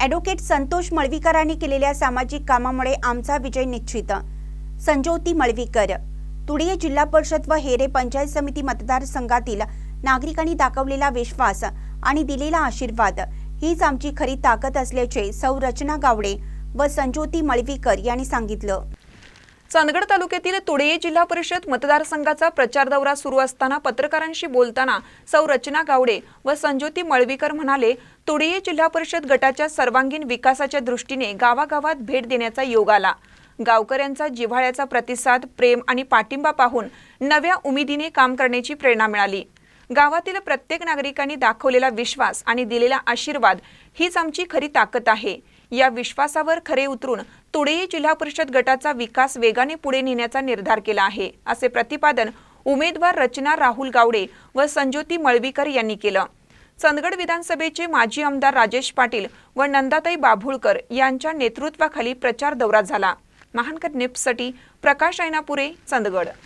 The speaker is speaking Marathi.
ॲडव्होकेट संतोष मळवीकरांनी केलेल्या सामाजिक कामामुळे आमचा विजय निश्चित. संजोती मळवीकर तुडिये जिल्हा परिषद व हेरे पंचायत समिती मतदारसंघातील नागरिकांनी दाखवलेला विश्वास आणि दिलेला आशीर्वाद हीच आमची खरी ताकद असल्याचे संरचना गावडे व संजोती मळवीकर यांनी सांगितलं. चांदगड तालुक्यातील तुडये जिल्हा परिषद मतदारसंघाचा प्रचार दौरा सुरू असताना पत्रकारांशी बोलताना सौ रचना गावडे व संज्योती मळवीकर म्हणाले तुडये जिल्हा परिषद गटाच्या सर्वांगीण विकासाच्या दृष्टीने गावागावात भेट देण्याचा योग आला. गावकऱ्यांचा जिव्हाळ्याचा प्रतिसाद प्रेम आणि पाठिंबा पाहून नव्या उमेदीने काम करण्याची प्रेरणा मिळाली. गावातील प्रत्येक नागरिकांनी दाखवलेला विश्वास आणि दिलेला आशीर्वाद हीच आमची खरी ताकद आहे. या विश्वासावर खरे उतरून तुडेई जिल्हा परिषद गटाचा विकास वेगाने पुढे नेण्याचा निर्धार केला आहे असे प्रतिपादन उमेदवार रचना राहुल गावडे व संज्योती मळवीकर यांनी केलं. चंदगड विधानसभेचे माजी आमदार राजेश पाटील व नंदाताई बाभुळकर यांच्या नेतृत्वाखाली प्रचार दौरा झाला. महानकर निप्ससाठी प्रकाश ऐनापुरे चंदगड.